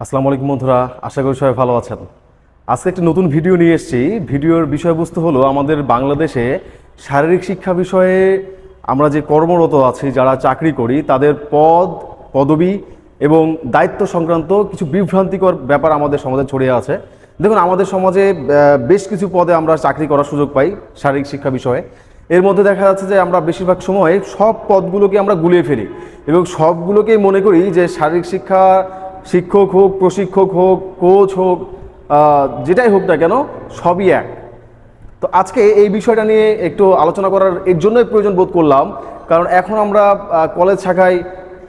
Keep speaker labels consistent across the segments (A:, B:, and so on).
A: আসসালামু আলাইকুম বন্ধুরা, আশা করি সবাই ভালো আছেন। আজকে একটি নতুন ভিডিও নিয়ে এসেছি। ভিডিওর বিষয়বস্তু হলো আমাদের বাংলাদেশে শারীরিক শিক্ষা বিষয়ে আমরা যে কর্মরত আছি, যারা চাকরি করি, তাদের পদ, পদবি এবং দায়িত্ব সংক্রান্ত কিছু বিভ্রান্তিকর ব্যাপার আমাদের সমাজে ছড়িয়ে আছে। দেখুন, আমাদের সমাজে বেশ কিছু পদে আমরা চাকরি করার সুযোগ পাই শারীরিক শিক্ষা বিষয়ে। এর মধ্যে দেখা যাচ্ছে যে আমরা বেশিরভাগ সময় সব পদগুলোকে আমরা গুলিয়ে ফেলি এবং সবগুলোকেই মনে করি যে শারীরিক শিক্ষা শিক্ষক হোক, প্রশিক্ষক হোক, কোচ হোক যেটাই হোক না কেন, সবই এক। তো আজকে এই বিষয়টা নিয়ে একটু আলোচনা করার এর জন্যই প্রয়োজন বোধ করলাম। কারণ এখন আমরা কলেজ শাখায়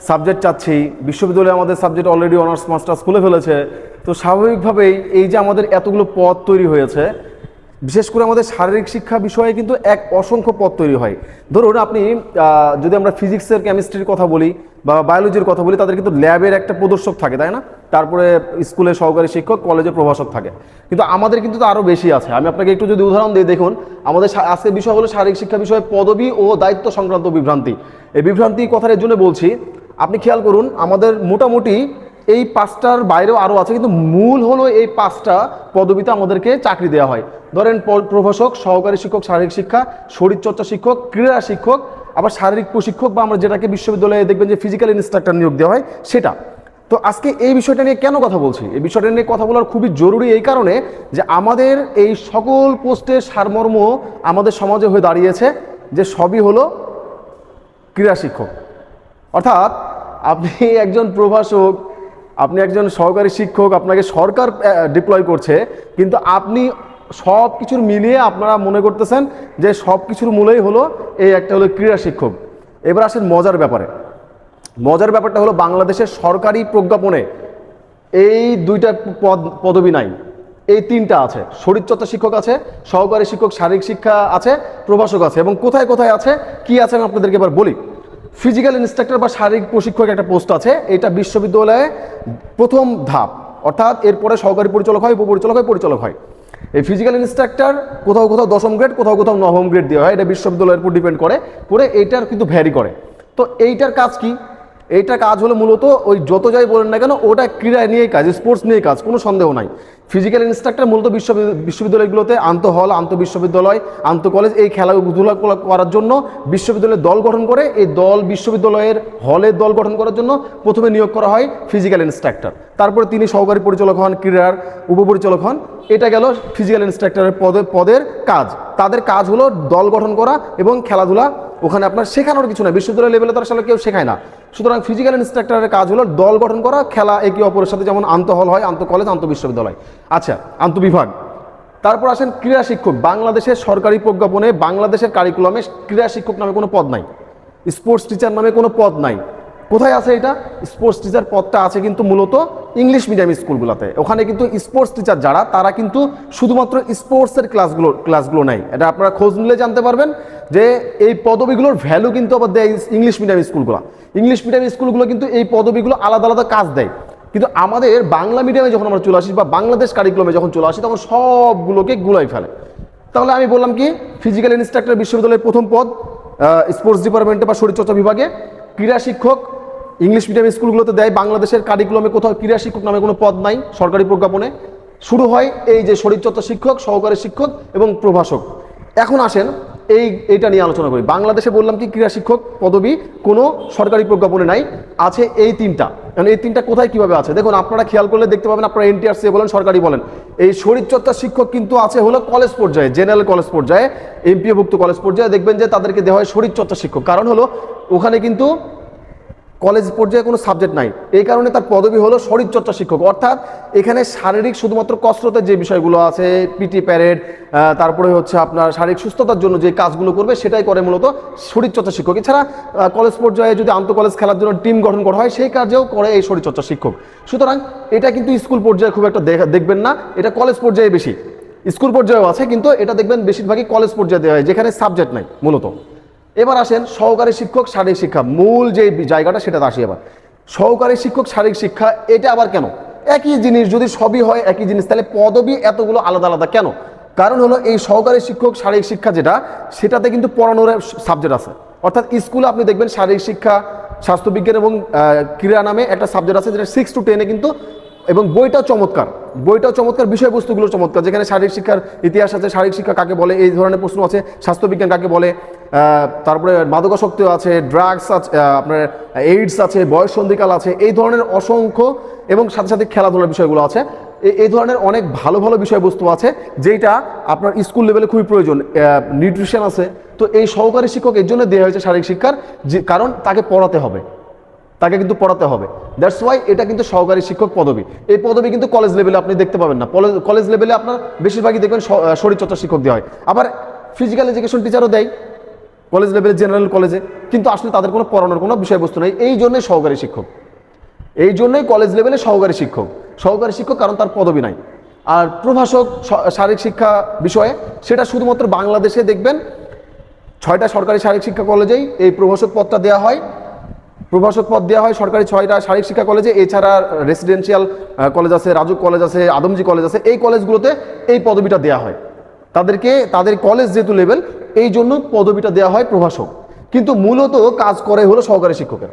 A: সাবজেক্ট চাচ্ছি। বিশ্ববিদ্যালয়ে আমাদের সাবজেক্ট অলরেডি অনার্স মাস্টার্স খুলে ফেলেছে। তো স্বাভাবিকভাবেই এই যে আমাদের এতগুলো পথ তৈরি হয়েছে বিশেষ করে আমাদের শারীরিক শিক্ষা বিষয়ে কিন্তু এক অসংখ্য পথ তৈরি হয়। ধরুন আপনি যদি আমরা ফিজিক্সের, কেমিস্ট্রির কথা বলি বা বায়োলজির কথা বলি, তাদের কিন্তু ল্যাবের একটা প্রদর্শক থাকে, তাই না? তারপরে স্কুলে সহকারী শিক্ষক, কলেজে প্রভাষক থাকে। কিন্তু আমাদের কিন্তু আরও বেশি আছে। আমি আপনাকে একটু যদি উদাহরণ দিই দেখুন, আমাদের আজকের বিষয় হলো শারীরিক শিক্ষা বিষয়ে পদবি ও দায়িত্ব সংক্রান্ত বিভ্রান্তি। এই বিভ্রান্তি কথার জন্য বলছি, আপনি খেয়াল করুন, আমাদের মোটামুটি এই পাঁচটার বাইরেও আরও আছে, কিন্তু মূল হলো এই পাঁচটা পদবিতে আমাদেরকে চাকরি দেওয়া হয়। ধরেন প্রভাষক, সহকারী শিক্ষক, শারীরিক শিক্ষা, শরীরচর্চা শিক্ষক, ক্রীড়া শিক্ষক, আবার শারীরিক প্রশিক্ষক বা আমরা যেটাকে বিশ্ববিদ্যালয়ে দেখবেন যে ফিজিক্যাল ইনস্ট্রাক্টর নিয়োগ দেওয়া হয়, সেটা। তো আজকে এই বিষয়টা নিয়ে কেন কথা বলছি? এই বিষয়টা নিয়ে কথা বলার খুবই জরুরি এই কারণে যে আমাদের এই সকল পোস্টের সারমর্ম আমাদের সমাজে হয়ে দাঁড়িয়েছে, যে সবই হলো ক্রীড়া শিক্ষক। অর্থাৎ আপনি একজন প্রভাষক আপনি একজন সহকারী শিক্ষক, আপনাকে সরকার ডিপ্লয় করছে, কিন্তু আপনি সব কিছুর মিলিয়ে আপনারা মনে করতেছেন যে সব কিছুর মূলেই হলো এই একটা হলো ক্রীড়া শিক্ষক। এবার আসেন মজার ব্যাপারে। মজার ব্যাপারটা হলো বাংলাদেশের সরকারি প্রজ্ঞাপনে এই দুইটা পদ, পদবি নাই। এই তিনটা আছে। শরীরচর্চা শিক্ষক আছে, সহকারী শিক্ষক, শারীরিক শিক্ষা আছে, প্রভাষক আছে এবং কোথায় কোথায় আছে, কি আছে আমি আপনাদেরকে এবার বলি। ফিজিক্যাল ইনস্ট্রাক্টর বা শারীরিক প্রশিক্ষক একটা পোস্ট আছে। এটা বিশ্ববিদ্যালয়ে প্রথম ধাপ। অর্থাৎ এরপরে সহকারী পরিচালক হয়, উপপরিচালক হয়, পরিচালক হয়। এই ফিজিক্যাল ইনস্ট্রাক্টর কোথাও কোথাও দশম গ্রেড কোথাও কোথাও নবম গ্রেড দেওয়া হয়। এটা বিশ্ববিদ্যালয়ের উপর ডিপেন্ড করে। করে এইটার কিন্তু ভ্যারি করে। তো এইটার কাজ কি? এইটার কাজ হলো মূলত ওই যত যাই বলেন না কেন, ওটা ক্রীড়া নিয়েই কাজ স্পোর্টস নিয়ে কাজ, কোনো সন্দেহ নাই। ফিজিক্যাল ইনস্ট্রাক্টর মূলত বিশ্ববিদ্যালয় বিশ্ববিদ্যালয়গুলোতে আন্ত হল আন্ত কলেজ এই খেলাধুলা করা- করার জন্য বিশ্ববিদ্যালয়ের দল গঠন করে, এই দল বিশ্ববিদ্যালয়ের হলের দল গঠন করার জন্য প্রথমে নিয়োগ করা হয় ফিজিক্যাল ইনস্ট্রাক্টর তারপরে তিনি সহকারী পরিচালক হন, ক্রীড়ার উপপরিচালক হন। এটা গেল ফিজিক্যাল ইনস্ট্রাক্টরের পদে, পদের কাজ। তাদের কাজ হলো দল গঠন করা এবং খেলাধুলা ওখানে আপনার শেখানোর কিছু না বিশ্ববিদ্যালয় লেভেলে তার আসলে কেউ শেখায় না। সুতরাং ফিজিক্যাল ইনস্ট্রাক্টরের কাজ হলো দল গঠন করা, খেলা একে অপরের সাথে যেমন আন্ত হল হয়, আন্ত কলেজ আন্ত বিশ্ববিদ্যালয়। আচ্ছা আন্ত বিভাগ। তারপর আসেন ক্রীড়া শিক্ষক। বাংলাদেশের সরকারি প্রজ্ঞাপনে বাংলাদেশের কারিকুলামে ক্রীড়া শিক্ষক নামে কোনো পদ নাই। স্পোর্টস টিচার নামে কোনো পদ নাই। কোথায় আছে এটা? স্পোর্টস টিচার পদটা আছে কিন্তু মূলত ইংলিশ মিডিয়াম স্কুলগুলোতে। ওখানে কিন্তু স্পোর্টস টিচার যারা, তারা কিন্তু শুধুমাত্র স্পোর্টসের ক্লাসগুলো ক্লাসগুলো নেয়। এটা আপনারা খোঁজ নিলে জানতে পারবেন যে এই পদবিগুলোর ভ্যালু কিন্তু আবার দেয় ইংলিশ মিডিয়াম স্কুলগুলো। ইংলিশ মিডিয়াম স্কুলগুলো কিন্তু এই পদবিগুলো আলাদা আলাদা কাজ দেয়। কিন্তু আমাদের বাংলা মিডিয়ামে যখন আমরা চলে আসি বা বাংলাদেশ কারিকুলামে যখন চলে আসি, তখন সবগুলোকে গুলাই ফেলে। তাহলে আমি বললাম কি ফিজিক্যাল ইনস্ট্রাক্টর বিশ্ববিদ্যালয়ের প্রথম পদ স্পোর্টস ডিপার্টমেন্টে বা শরীরচর্চা বিভাগে ক্রীড়া শিক্ষক ইংলিশ মিডিয়াম স্কুলগুলোতে দেয়, বাংলাদেশের কারিকুলামে কোথাও ক্রীড়া শিক্ষক নামে কোনো পদ নাই, সরকারি প্রজ্ঞাপনে। শুরু হয় এই যে শরীরচর্চা শিক্ষক, সহকারী শিক্ষক এবং প্রভাষক। এখন আসেন এই এটা নিয়ে আলোচনা করি। বাংলাদেশে বললাম কি ক্রীড়া শিক্ষক পদবি কোনো সরকারি প্রজ্ঞাপনে নাই, আছে এই তিনটা। এখন এই তিনটা কোথায় কীভাবে আছে? দেখুন, আপনারা খেয়াল করলে দেখতে পাবেন, আপনারা এনটিআরসি বলেন, সরকারি বলেন। এই শরীরচর্চা শিক্ষক কিন্তু আছে হলো কলেজ পর্যায়ে, জেনারেল কলেজ পর্যায়ে এমপিওভুক্ত কলেজ পর্যায়ে। দেখবেন যে তাদেরকে দেওয়া হয় শরীরচর্চা শিক্ষক। কারণ হলো ওখানে কিন্তু কলেজ পর্যায়ে কোনো সাবজেক্ট নাই। এই কারণে তার পদবি হলো শরীরচর্চা শিক্ষক। অর্থাৎ এখানে শারীরিক শুধুমাত্র কসরতের যে বিষয়গুলো আছে, পিটি, প্যারেড তারপরে হচ্ছে আপনার শারীরিক সুস্থতার জন্য যে কাজগুলো করবে, সেটাই করে মূলত শরীরচর্চা শিক্ষক। এছাড়া কলেজ পর্যায়ে যদি আন্ত কলেজ খেলার জন্য টিম গঠন করা হয়, সেই কাজেও করে এই শরীরচর্চা শিক্ষক। সুতরাং এটা কিন্তু স্কুল পর্যায়ে খুব একটা দেখা- দেখবেন না। এটা কলেজ পর্যায়ে বেশি। স্কুল পর্যায়েও আছে, কিন্তু এটা দেখবেন বেশিরভাগই কলেজ পর্যায়ে দেওয়া হয়, যেখানে সাবজেক্ট নাই, মূলত। এবার আসেন সহকারী শিক্ষক, শারীরিক শিক্ষা। মূল যে জায়গাটা সেটাতে আসি এবার। সহকারী শিক্ষক, শারীরিক শিক্ষা, এটা আবার কেন? একই জিনিস যদি সবই হয়, একই জিনিস, তাহলে পদবি এতগুলো আলাদা আলাদা কেন? কারণ হলো এই সহকারী শিক্ষক, শারীরিক শিক্ষা যেটা, সেটাতে কিন্তু পড়ানোর সাবজেক্ট আছে। অর্থাৎ স্কুলে আপনি দেখবেন শারীরিক শিক্ষা, স্বাস্থ্যবিজ্ঞান এবং ক্রীড়া নামে একটা সাবজেক্ট আছে যেটা সিক্স টু টেনে কিন্তু এবং বইটাও চমৎকার। বইটাও চমৎকার বিষয়বস্তুগুলো চমৎকার। যেখানে শারীরিক শিক্ষার ইতিহাস আছে, শারীরিক শিক্ষা কাকে বলে, এই ধরনের প্রশ্ন আছে। স্বাস্থ্যবিজ্ঞান কাকে বলে তারপরে মাদকাসক্তি আছে ড্রাগস আছে আপনার এইডস আছে, বয়স সন্ধিকাল আছে, এই ধরনের অসংখ্য এবং সাথে সাথে খেলাধুলার বিষয়গুলো আছে। এই ধরনের অনেক ভালো ভালো বিষয়বস্তু আছে যেটা আপনার স্কুল লেভেলে খুবই প্রয়োজন। নিউট্রিশন আছে। তো এই সহকারী শিক্ষক এর জন্য দেওয়া হয়েছে শারীরিক শিক্ষার, যে, কারণ তাকে পড়াতে হবে। তাকে কিন্তু পড়াতে হবে। দ্যাটস ওয়াই এটা কিন্তু সহকারী শিক্ষক পদবি। এই পদবি কিন্তু কলেজ লেভেলে আপনি দেখতে পাবেন না। কলেজ লেভেলে আপনার বেশিরভাগই দেখবেন শরীরচর্চা শিক্ষক দেওয়া হয়। আবার ফিজিক্যাল এডুকেশন টিচারও দেয় কলেজ লেভেলে জেনারেল কলেজে কিন্তু আসলে তাদের কোনো পড়ানোর কোনো বিষয়বস্তু নেই। এই জন্যই সহকারী শিক্ষক। এই জন্যই কলেজ লেভেলে সহকারী শিক্ষক। সহকারী শিক্ষক কারণ তার পদবি নাই। আর প্রভাষক শারীরিক শিক্ষা বিষয়ে সেটা শুধুমাত্র বাংলাদেশে দেখবেন, ছয়টা সরকারি শারীরিক শিক্ষা কলেজেই এই প্রভাষক পদটা দেওয়া হয়। প্রভাষক পদ দেওয়া হয় সরকারি ছয়টা শারীরিক শিক্ষা কলেজে, এছাড়া রেসিডেন্সিয়াল কলেজ আছে, রাজুক কলেজ আছে, আদমজি কলেজ আছে, এই কলেজগুলোতে এই পদবিটা দেওয়া হয়। তাদেরকে, তাদের কলেজ যেহেতু লেভেল এই জন্য পদবিটা দেওয়া হয় প্রভাষক কিন্তু মূলত কাজ করে হলো সহকারী শিক্ষকের।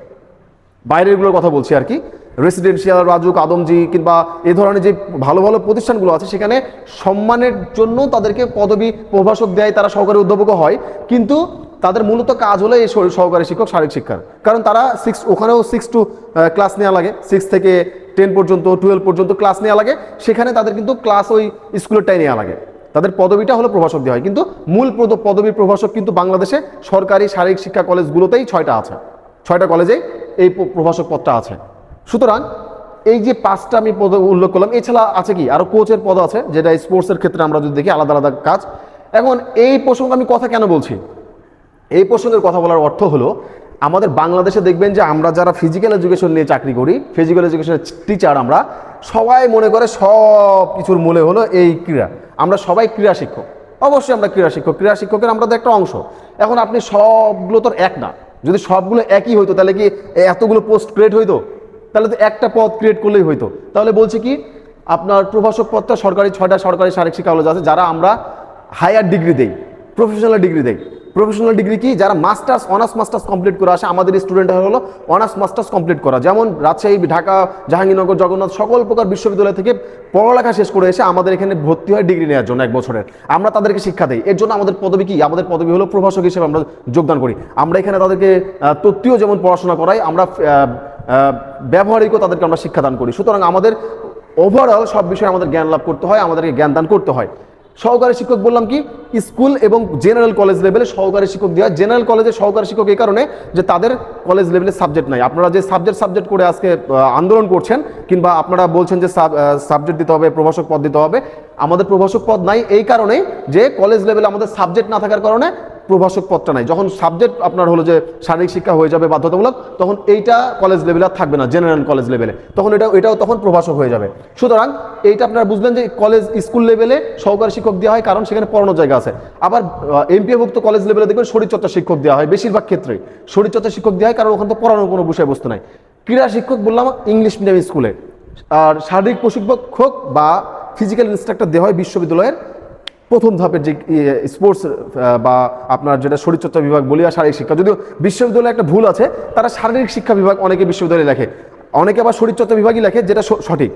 A: বাইরেরগুলোর কথা বলছি আর কি। রেসিডেন্সিয়াল রাজুক, আদমজি কিংবা এ ধরনের যে ভালো ভালো প্রতিষ্ঠানগুলো আছে, সেখানে সম্মানের জন্য তাদেরকে পদবি প্রভাষক দেয় তারা সহকারী অধ্যাপকও হয়। কিন্তু তাদের মূলত কাজ হলো এই সহকারী শিক্ষক, শারীরিক শিক্ষার। কারণ তারা সিক্স ওখানেও সিক্স টু ক্লাস নেওয়া লাগে। সিক্স থেকে টেন পর্যন্ত টুয়েলভ পর্যন্ত ক্লাস নেওয়া লাগে। সেখানে তাদের কিন্তু ক্লাস ওই স্কুলেরটাই নেওয়া লাগে। তাদের পদবিটা হলো প্রভাষক দেওয়া হয়। কিন্তু মূল পদ- পদবী প্রভাষক কিন্তু বাংলাদেশে সরকারি শারীরিক শিক্ষা কলেজগুলোতেই ছয়টা আছে। ছয়টা কলেজেই এই প্রভাষক পদটা আছে। সুতরাং এই যে পাঁচটা আমি পদ, উল্লেখ করলাম, এছাড়া আছে কি? আরও কোচের পদ আছে, যেটা স্পোর্টসের ক্ষেত্রে আমরা যদি দেখি, আলাদা আলাদা কাজ। এখন এই প্রসঙ্গে আমি কথা কেন বলছি? এই প্রসঙ্গের কথা বলার অর্থ হলো, আমাদের বাংলাদেশে দেখবেন যে আমরা যারা ফিজিক্যাল এডুকেশন নিয়ে চাকরি করি ফিজিক্যাল এডুকেশনের টিচার আমরা, সবাই মনে করে সব কিছুর মূলে হলো এই ক্রীড়া। আমরা সবাই ক্রীড়া শিক্ষক। অবশ্যই আমরা ক্রীড়া শিক্ষক। ক্রীড়া শিক্ষকের আমরা তো একটা অংশ। এখন আপনি সবগুলো তো এক না। যদি সবগুলো একই হইতো, তাহলে কি এতগুলো পোস্ট ক্রিয়েট হইতো? তাহলে তো একটা পদ ক্রিয়েট করলেই হইতো। তাহলে বলছি কি, আপনার প্রভাষক পদটা সরকারি, ছয়টা সরকারি শারীরিক শিক্ষা কলেজ আছে, যারা আমরা হায়ার ডিগ্রি দেই প্রফেশনাল ডিগ্রি দেই। প্রফেশনাল ডিগ্রি কি? যারা মাস্টার্স অনার্স মাস্টার্স কমপ্লিট করে আসে, আমাদের স্টুডেন্ট হলো অনার্স মাস্টার্স কমপ্লিট করা। যেমন রাজশাহী, ঢাকা, জাহাঙ্গীরনগর, জগন্নাথ, সকল প্রকার বিশ্ববিদ্যালয় থেকে পড়ালেখা শেষ করে এসে আমাদের এখানে ভর্তি হয় ডিগ্রি নেওয়ার জন্য এক বছরের। আমরা তাদেরকে শিক্ষা দিই। এর জন্য আমাদের পদবি কি? আমাদের পদবি হলো প্রভাষক হিসেবে আমরা যোগদান করি। আমরা এখানে তাদেরকে তত্ত্বীয় যেমন পড়াশোনা করাই, আমরা ব্যবহারিকও তাদেরকে আমরা শিক্ষাদান করি। সুতরাং আমাদের ওভারঅল সব বিষয়ে আমাদের জ্ঞান লাভ করতে হয়, আমাদেরকে জ্ঞান দান করতে হয়। সহকারী শিক্ষক বললাম কি? স্কুল এবং জেনারেল কলেজ লেভেলে সহকারী শিক্ষক দেওয়া। জেনারেল কলেজে সহকারী শিক্ষক এই কারণে যে তাদের কলেজ লেভেলে সাবজেক্ট নাই। আপনারা যে সাবজেক্ট সাবজেক্ট করে আজকে আন্দোলন করছেন, কিংবা আপনারা বলছেন যে সাবজেক্ট দিতে হবে, প্রভাষক পদ দিতে হবে, আমাদের প্রভাষক পদ নাই এই কারণেই যে কলেজ লেভেলে আমাদের সাবজেক্ট না থাকার কারণে প্রভাষক পদটা নাই। যখন সাবজেক্ট আপনার হলো যে শারীরিক শিক্ষা হয়ে যাবে বাধ্যতামূলক, তখন এইটা কলেজ লেভেলে আর থাকবে না জেনারেল কলেজ লেভেলে তখন এটা, এটাও তখন প্রভাষক হয়ে যাবে। সুতরাং এইটা আপনারা বুঝলেন যে কলেজ স্কুল লেভেলে সহকারী শিক্ষক দেওয়া হয়, কারণ সেখানে পড়ানোর জায়গা আছে। আবার এমপিএভুক্ত কলেজ লেভেলে দেখবেন শরীরচর্চা শিক্ষক দেওয়া হয়, বেশিরভাগ ক্ষেত্রে। শরীরচর্চা শিক্ষক দেওয়া হয়, কারণ ওখানে তো পড়ানোর কোনো বিষয়বস্তু নাই। ক্রীড়া শিক্ষক বললাম ইংলিশ মিডিয়াম স্কুলে আর শারীরিক প্রশিক্ষক বা ফিজিক্যাল ইনস্ট্রাক্টর দেওয়া হয় বিশ্ববিদ্যালয়ের প্রথম ধাপের যে স্পোর্টস বা আপনার যেটা শরীরচর্চা বিভাগ বলি আর শারীরিক শিক্ষা। যদিও বিশ্ববিদ্যালয়ে একটা ভুল আছে, তারা শারীরিক শিক্ষা বিভাগ অনেকে বিশ্ববিদ্যালয়ে লেখে। অনেকে আবার শরীরচর্চা বিভাগই লেখে, যেটা সঠিক।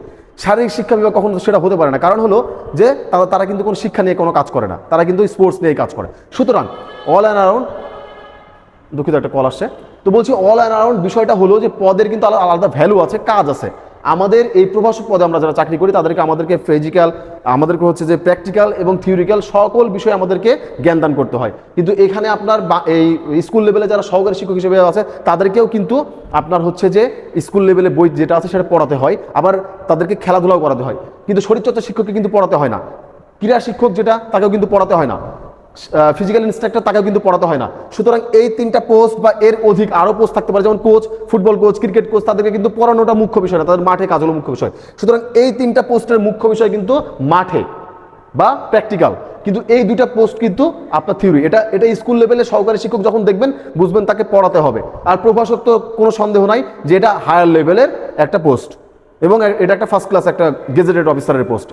A: শারীরিক শিক্ষা বিভাগ কখনো সেটা হতে পারে না। কারণ হলো যে তারা কিন্তু কোনো শিক্ষা নিয়ে কোনো কাজ করে না। তারা কিন্তু স্পোর্টস নিয়ে কাজ করে। সুতরাং অল অ্যান্ড অ্যারাউন্ড দুঃখিত একটা কল আসছে। তো বলছি অল অ্যান্ড অ্যারাউন্ড বিষয়টা হলো যে, পদের কিন্তু আলাদা ভ্যালু আছে, কাজ আছে। আমাদের এই প্রভাষক পদে আমরা যারা চাকরি করি, তাদেরকে আমাদেরকে ফিজিক্যাল আমাদেরকে হচ্ছে যে প্র্যাকটিক্যাল এবং থিওরিক্যাল সকল বিষয়ে আমাদেরকে জ্ঞান দান করতে হয়। কিন্তু এখানে আপনার এই স্কুল লেভেলে যারা সহকারী শিক্ষক হিসেবে আছে, তাদেরকেও কিন্তু আপনার হচ্ছে যে স্কুল লেভেলে বই যেটা আছে সেটা পড়াতে হয়, আবার তাদেরকে খেলাধুলাও করাতে হয়। কিন্তু শরীরচর্চা শিক্ষককে কিন্তু পড়াতে হয় না। ক্রীড়া শিক্ষক যেটা, তাকেও কিন্তু পড়াতে হয় না। ফিজিক্যাল ইনস্ট্রাক্টর তাকেও কিন্তু পড়াতে হয় না। সুতরাং এই তিনটা পোস্ট বা এর অধিক আরও পোস্ট থাকতে পারে, যেমন coach football coach cricket coach তাদেরকে কিন্তু পড়ানোটা মুখ্য বিষয় না, তাদের মাঠে কাজ হলো মুখ্য বিষয়। সুতরাং এই তিনটা পোস্টের মুখ্য বিষয় কিন্তু মাঠে বা প্র্যাকটিক্যাল কিন্তু এই দুইটা পোস্ট কিন্তু আপনার থিওরি এটা এটা স্কুল লেভেলে সহকারী শিক্ষক যখন দেখবেন, বুঝবেন তাকে পড়াতে হবে। আর প্রভাষক তো কোনো সন্দেহ নাই যে এটা হায়ার লেভেলের একটা পোস্ট এবং এটা একটা ফার্স্ট ক্লাস একটা গেজেটেড অফিসারের পোস্ট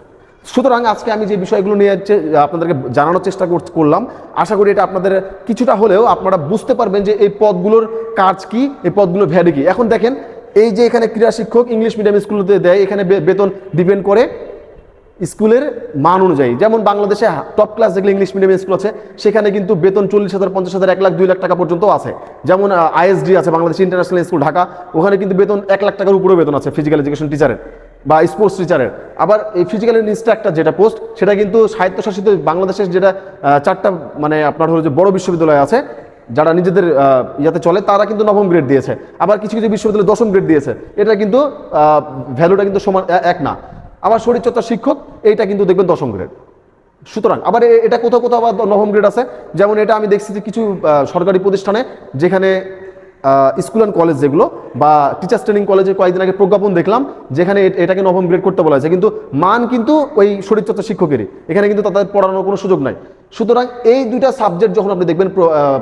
A: সুতরাং আজকে আমি যে বিষয়গুলো নিয়ে আপনাদেরকে জানানোর চেষ্টা কর- করলাম, আশা করি এটা আপনাদের কিছুটা হলেও আপনারা বুঝতে পারবেন যে এই পদগুলোর কাজ কি, এই পদগুলোর ভ্যালু কি। এখন দেখেন, এই যে এখানে ক্রীড়া শিক্ষক ইংলিশ মিডিয়াম স্কুলতে দেয়, এখানে বেতন ডিপেন্ড করে স্কুলের মান অনুযায়ী। যেমন বাংলাদেশে টপ ক্লাস যেগুলো ইংলিশ মিডিয়াম স্কুল আছে, সেখানে কিন্তু বেতন চল্লিশ হাজার, পঞ্চাশ হাজার, এক লাখ, দুই লাখ টাকা পর্যন্ত আছে। যেমন আইএসডি আছে, বাংলাদেশ ইন্টারন্যাশনাল স্কুল ঢাকা, ওখানে কিন্তু বেতন এক লাখ টাকার উপরেও বেতন আছে ফিজিক্যাল এডুকেশন টিচারের বা স্পোর্টস টিচারের আবার এই ফিজিক্যাল ইনস্ট্রাক্টর যেটা পোস্ট সেটা কিন্তু স্বায়ত্তশাসিত বাংলাদেশের যেটা চারটা মানে আপনার হলো যে বড় বিশ্ববিদ্যালয় আছে, যারা নিজেদের ইয়াতে চলে, তারা কিন্তু নবম গ্রেড দিয়েছে। আবার কিছু কিছু বিশ্ববিদ্যালয় দশম গ্রেড দিয়েছে। এটা কিন্তু ভ্যালুটা কিন্তু সমান এক না। আবার শরীরচর্চা শিক্ষক, এইটা কিন্তু দেখবেন দশম গ্রেড সুতরাং, আবার এটা কোথাও কোথাও আবার নবম গ্রেড আছে। যেমন এটা আমি দেখছি যে কিছু সরকারি প্রতিষ্ঠানে, যেখানে স্কুল অ্যান্ড কলেজ যেগুলো বা টিচার্স ট্রেনিং কলেজে কয়েকদিন আগে প্রজ্ঞাপন দেখলাম, যেখানে এটাকে নবম গ্রেড করতে বলা হয়েছে। কিন্তু মান কিন্তু ওই শরীরচর্চা শিক্ষকেরই। এখানে কিন্তু তাদের পড়ানোর কোনো সুযোগ নাই। সুতরাং এই দুইটা সাবজেক্ট যখন আপনি দেখবেন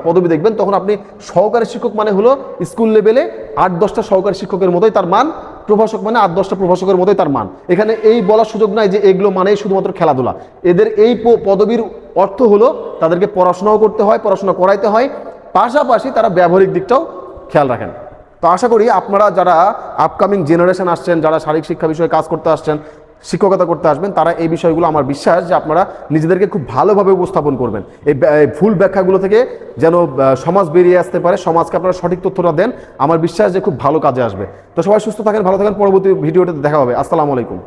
A: পদবি দেখবেন, তখন আপনি সহকারী শিক্ষক মানে হলো স্কুল লেভেলে আট দশটা সহকারী শিক্ষকের মতোই তার মান, প্রভাষক মানে আট দশটা প্রভাষকের মতোই তার মান। এখানে এই বলার সুযোগ নাই যে এগুলো মানেই শুধুমাত্র খেলাধুলা। এদের এই পদবীর অর্থ হলো তাদেরকে পড়াশোনাও করতে হয়, পড়াশোনা করাইতে হয়। পাশাপাশি তারা ব্যবহারিক দিকটাও খেয়াল রাখেন। তো আশা করি আপনারা যারা আপকামিং জেনারেশন আসছেন, যারা শারীরিক শিক্ষা বিষয়ে কাজ করতে আসছেন, শিক্ষকতা করতে আসবেন, তারা এই বিষয়গুলো আমার বিশ্বাস যে আপনারা নিজেদেরকে খুব ভালোভাবে উপস্থাপন করবেন। এই ভুল ব্যাখ্যাগুলো থেকে যেন সমাজ বেরিয়ে আসতে পারে, সমাজকে আপনারা সঠিক তথ্যটা দেন। আমার বিশ্বাস যে খুব ভালো কাজে আসবে। তো সবাই সুস্থ থাকেন, ভালো থাকেন, পরবর্তী ভিডিওতে দেখা হবে। আসসালামু আলাইকুম।